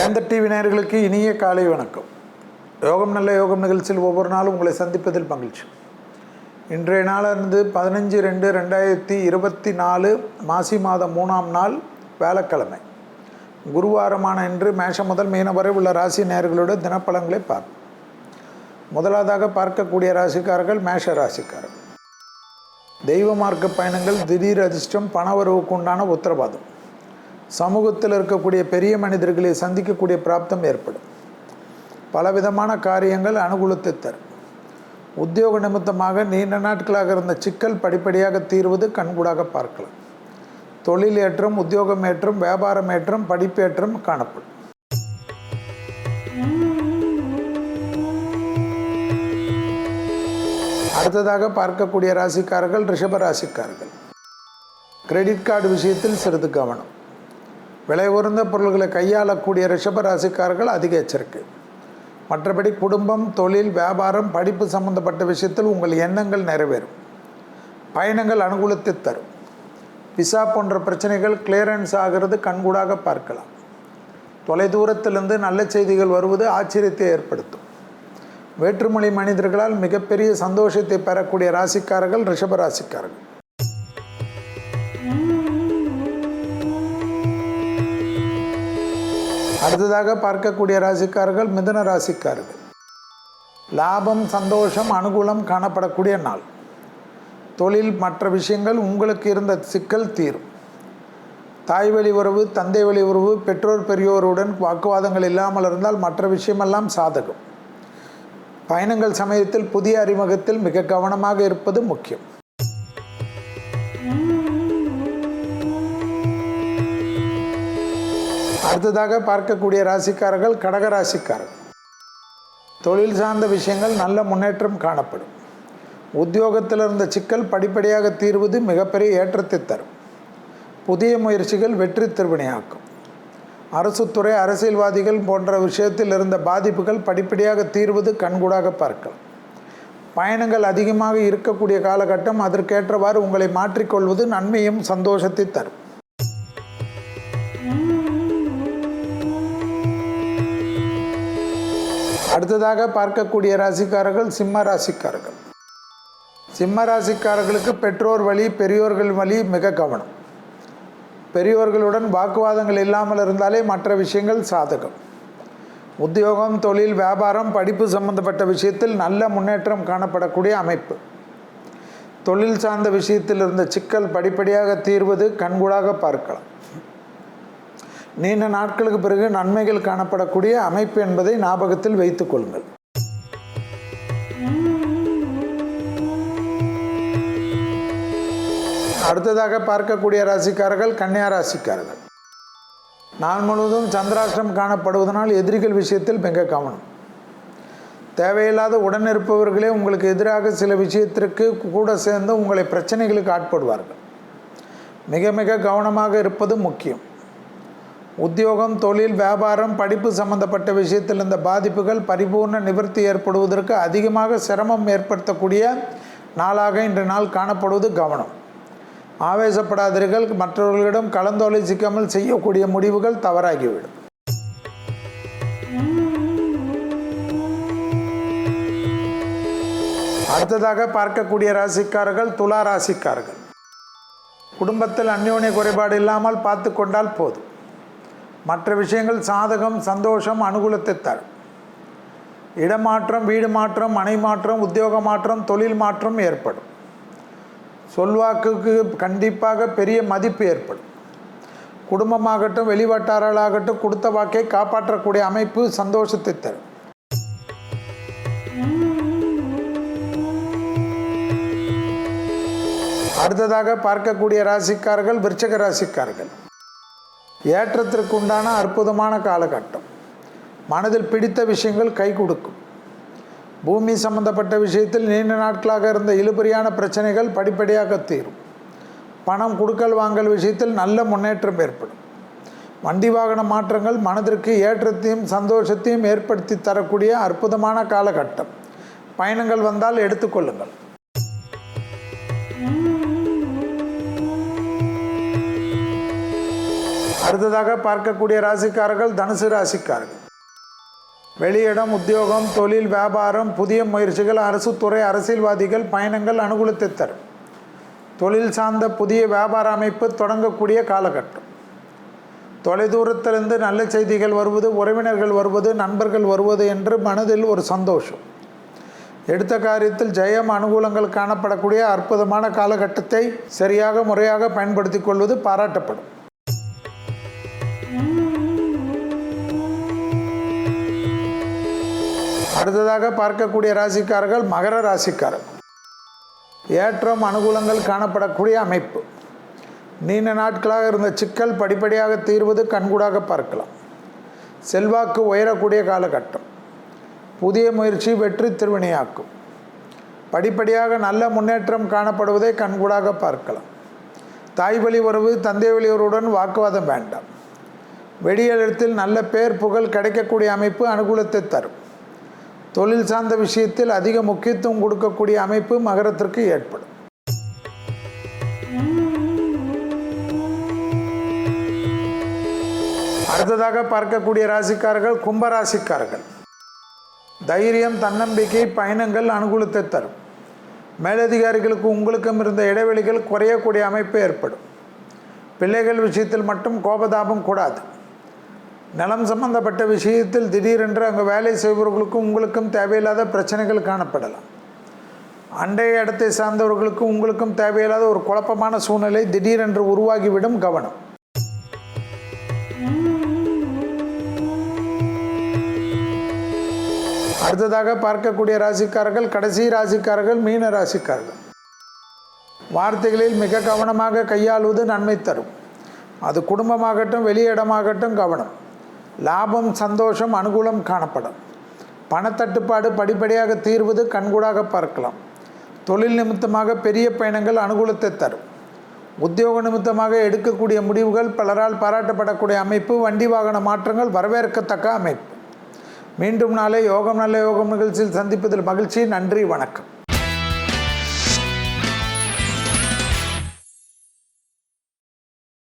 வேந்த TV நேயர்களுக்கு இனிய காலை வணக்கம். யோகம் நல்ல யோகம் நிகழ்ச்சியில் ஒவ்வொரு நாளும் உங்களை சந்திப்பதில் மகிழ்ச்சி. இன்றைய நாளிலிருந்து பதினஞ்சு ரெண்டு ரெண்டாயிரத்தி இருபத்தி நாலு மாசி மாதம் மூணாம் நாள் வியாழக்கிழமை குருவாரமான இன்று மேஷம் முதல் மீன வரை உள்ள ராசி நேயர்களோட தினப்பலன்களை பார்ப்போம். முதலாவதாக பார்க்கக்கூடிய ராசிக்காரர்கள் மேஷ ராசிக்காரர்கள் தெய்வ மார்க்க பயணங்கள் திடீர் அதிர்ஷ்டம் பணவரவுக்கு உண்டான உத்தரவாதம். சமூகத்தில் இருக்கக்கூடிய பெரிய மனிதர்களை சந்திக்கக்கூடிய பிராப்தம் ஏற்படும். பலவிதமான காரியங்கள் அனுகூலத்தை தரும். உத்தியோக நிமித்தமாக நீண்ட நாட்களாக இருந்த சிக்கல் படிப்படியாக தீர்வது கண்கூடாக பார்க்கலாம். தொழில் ஏற்றம் உத்தியோகம் ஏற்றம் வியாபாரம் ஏற்றம் படிப்பேற்றம் காணப்படும். அடுத்ததாக பார்க்கக்கூடிய ராசிக்காரர்கள் ரிஷப ராசிக்காரர்கள். கிரெடிட் கார்டு விஷயத்தில் சிறிது கவனம். விலை உயர்ந்த பொருள்களை கையாளக்கூடிய ரிஷப ராசிக்காரர்கள் அதிக எச்சரிக்கை. மற்றபடி குடும்பம் தொழில் வியாபாரம் படிப்பு சம்பந்தப்பட்ட விஷயத்தில் உங்கள் எண்ணங்கள் நிறைவேறும். பயணங்கள் அனுகூலத்தை தரும். விசா போன்ற பிரச்சனைகள் கிளியரன்ஸ் ஆகிறது கண்கூடாக பார்க்கலாம். தொலைதூரத்திலிருந்து நல்ல செய்திகள் வருவது ஆச்சரியத்தை ஏற்படுத்தும். வேற்றுமொழி மனிதர்களால் மிகப்பெரிய சந்தோஷத்தை பெறக்கூடிய ராசிக்காரர்கள் ரிஷபராசிக்காரர்கள். அடுத்ததாக பார்க்கக்கூடிய ராசிக்காரர்கள் மிதுன ராசிக்காரர்கள். லாபம் சந்தோஷம் அனுகூலம் காணப்படக்கூடிய நாள். தொழில் மற்ற விஷயங்கள் உங்களுக்கு இருந்த சிக்கல் தீரும். தாய் வழி உறவு தந்தை வழி உறவு பெற்றோர் பெரியோருடன் வாக்குவாதங்கள் இல்லாமல் இருந்தால் மற்ற விஷயமெல்லாம் சாதகம். பயணங்கள் சமயத்தில் புதிய அறிமுகத்தில் மிக கவனமாக இருப்பது முக்கியம். அடுத்ததாக பார்க்கக்கூடிய ராசிக்காரர்கள் கடக ராசிக்காரர்கள். தொழில் சார்ந்த விஷயங்கள் நல்ல முன்னேற்றம் காணப்படும். உத்தியோகத்தில் இருந்த சிக்கல் படிப்படியாக தீர்வது மிகப்பெரிய ஏற்றத்தை தரும். புதிய முயற்சிகள் வெற்றி திருவினையாக்கும் அரசுத்துறை அரசியல்வாதிகள் போன்ற விஷயத்தில் இருந்த பாதிப்புகள் படிப்படியாக தீர்வது கண்கூடாக பார்க்கலாம். பயணங்கள் அதிகமாக இருக்கக்கூடிய காலகட்டம் அதற்கேற்றவாறு உங்களை மாற்றிக்கொள்வது நன்மையும் சந்தோஷத்தை தரும். அடுத்ததாக பார்க்கக்கூடிய ராசிக்காரர்கள் சிம்ம ராசிக்காரர்கள். சிம்ம ராசிக்காரர்களுக்கு பெற்றோர் வழி பெரியோர்கள் வழி மிக கவனம். பெரியோர்களுடன் வாக்குவாதங்கள் இல்லாமல் இருந்தாலே மற்ற விஷயங்கள் சாதகம். உத்தியோகம் தொழில் வியாபாரம் படிப்பு சம்பந்தப்பட்ட விஷயத்தில் நல்ல முன்னேற்றம் காணப்படக்கூடிய அமைப்பு. தொழில் சார்ந்த விஷயத்தில் இருந்த சிக்கல் படிப்படியாக தீர்வது கண்கூடாக பார்க்கலாம். நீண்ட நாட்களுக்கு பிறகு நன்மைகள் காணப்படக்கூடிய அமைப்பு என்பதை ஞாபகத்தில் வைத்துக் கொள்ளுங்கள். அடுத்ததாக பார்க்கக்கூடிய ராசிக்காரர்கள் கன்னியா ராசிக்காரர்கள். நாள் முழுவதும் சந்திராஷ்டம் காணப்படுவதனால் எதிரிகள் விஷயத்தில் மிக கவனம். தேவையில்லாத உடன் இருப்பவர்களே உங்களுக்கு எதிராக சில விஷயத்திற்கு கூட சேர்ந்து உங்களை பிரச்சனைகளுக்கு ஆட்படுவார்கள். மிக மிக கவனமாக இருப்பது முக்கியம். உத்தியோகம் தொழில் வியாபாரம் படிப்பு சம்பந்தப்பட்ட விஷயத்தில் இந்த பாதிப்புகள் பரிபூர்ண நிவர்த்தி ஏற்படுவதற்கு அதிகமாக சிரமம் ஏற்படுத்தக்கூடிய நாளாக இன்று நாள் காணப்படுவது கவனம். ஆவேசப்படாதீர்கள். மற்றவர்களிடம் கலந்தாலோசிக்காமல் செய்யக்கூடிய முடிவுகள் தவறாகிவிடும். அடுத்ததாக பார்க்கக்கூடிய ராசிக்காரர்கள் துலா ராசிக்காரர்கள். குடும்பத்தில் அந்யோன்ய குறைபாடு இல்லாமல் பார்த்து கொண்டால் போதும். மற்ற விஷயங்கள் சாதகம் சந்தோஷம் அனுகூலத்தை தரும். இடமாற்றம் வீடு மாற்றம் மனை மாற்றம் உத்தியோக மாற்றம் தொழில் மாற்றம் ஏற்படும். சொல்வாக்குக்கு கண்டிப்பாக பெரிய மதிப்பு ஏற்படும். குடும்பமாகட்டும் வெளிவட்டாரர்களாகட்டும் கொடுத்த வாக்கை காப்பாற்றக்கூடிய அமைப்பு சந்தோஷத்தை தரும். அடுத்ததாக பார்க்கக்கூடிய ராசிக்காரர்கள் விருச்சக ராசிக்காரர்கள். ஏற்றத்திற்குண்டான அற்புதமான காலகட்டம். மனதில் பிடித்த விஷயங்கள் கை கொடுக்கும். பூமி சம்பந்தப்பட்ட விஷயத்தில் நீண்ட நாட்களாக இருந்த இழுபறியான பிரச்சனைகள் படிப்படியாக தீரும். பணம் கொடுக்கல் வாங்கல் விஷயத்தில் நல்ல முன்னேற்றம் ஏற்படும். வண்டி வாகன மாற்றங்கள் மனதிற்கு ஏற்றத்தையும் சந்தோஷத்தையும் ஏற்படுத்தி தரக்கூடிய அற்புதமான காலகட்டம். பயணங்கள் வந்தால் எடுத்துக்கொள்ளுங்கள் அடுத்ததாக பார்க்கக்கூடிய ராசிக்காரர்கள் தனுசு ராசிக்காரர்கள். வெளியிடம் உத்தியோகம் தொழில் வியாபாரம் புதிய முயற்சிகள் அரசு துறை அரசியல்வாதிகள் பயணங்கள் அனுகூலத்தை தரும் தொழில் சார்ந்த புதிய வியாபார அமைப்பு தொடங்கக்கூடிய காலகட்டம். தொலைதூரத்திலிருந்து நல்ல செய்திகள் வருவது உறவினர்கள் வருவது நண்பர்கள் வருவது என்று மனதில் ஒரு சந்தோஷம். எடுத்த காரியத்தில் ஜெயம் அனுகூலங்கள் காணப்படக்கூடிய அற்புதமான காலகட்டத்தை சரியாக முறையாக பயன்படுத்திக் கொள்வது பாராட்டப்படும். அடுத்ததாக பார்க்கக்கூடிய ராசிக்காரர்கள் மகர ராசிக்காரர்கள் ஏற்றம் அனுகூலங்கள் காணப்படக்கூடிய அமைப்பு. நீண்ட நாட்களாக இருந்த சிக்கல் படிப்படியாக தீர்வது கண்கூடாக பார்க்கலாம். செல்வாக்கு உயரக்கூடிய காலகட்டம். புதிய முயற்சி வெற்றி திருவினையாக்கும். படிப்படியாக நல்ல முன்னேற்றம் காணப்படுவதை கண்கூடாக பார்க்கலாம். தாய் வழி உறவு தந்தை வழியுறவுடன் வாக்குவாதம் வேண்டாம். வெளியிடத்தில் நல்ல பேர் புகழ் கிடைக்கக்கூடிய அமைப்பு அனுகூலத்தை தரும். தொழில் சார்ந்த விஷயத்தில் அதிக முக்கியத்துவம் கொடுக்கக்கூடிய அமைப்பு மகரத்திற்கு ஏற்படும். அடுத்ததாக பார்க்கக்கூடிய ராசிக்காரர்கள் கும்பராசிக்காரர்கள். தைரியம் தன்னம்பிக்கை பயணங்கள் அனுகூலத்தை தரும். மேலதிகாரிகளுக்கு உங்களுக்கும் இருந்த இடைவெளிகள் குறையக்கூடிய அமைப்பு ஏற்படும். பிள்ளைகள் விஷயத்தில் மட்டும் கோபதாபம் கூடாது. நலம் சம்பந்தப்பட்ட விஷயத்தில் திடீரென்று அங்கே வேலை செய்பவர்களுக்கும் உங்களுக்கும் தேவையில்லாத பிரச்சனைகள் காணப்படலாம். அண்டைய இடத்தை சார்ந்தவர்களுக்கும் உங்களுக்கும் தேவையில்லாத ஒரு குழப்பமான சூழ்நிலை திடீரென்று உருவாகிவிடும் கவனம். அடுத்ததாக பார்க்கக்கூடிய ராசிக்காரர்கள் கடைசி ராசிக்காரர்கள் மீன ராசிக்காரர்கள். வார்த்தைகளில் மிக கவனமாக கையாளுவது நன்மை தரும். அது குடும்பமாகட்டும் வெளியிடமாகட்டும் கவனம். லாபம் சந்தோஷம் அனுகூலம் காணப்படும். பணத்தட்டுப்பாடு படிப்படியாக தீர்வது கண்கூடாக பார்க்கலாம். தொழில் நிமித்தமாக பெரிய பயணங்கள் அனுகூலத்தை தரும். உத்தியோக நிமித்தமாக எடுக்கக்கூடிய முடிவுகள் பலரால் பாராட்டப்படக்கூடிய அமைப்பு வண்டி வாகன மாற்றங்கள் வரவேற்கத்தக்க அமைப்பு. மீண்டும் நாளை யோகம் நல்ல யோகம் நிகழ்ச்சியில் சந்திப்பதில் மகிழ்ச்சி. நன்றி வணக்கம்.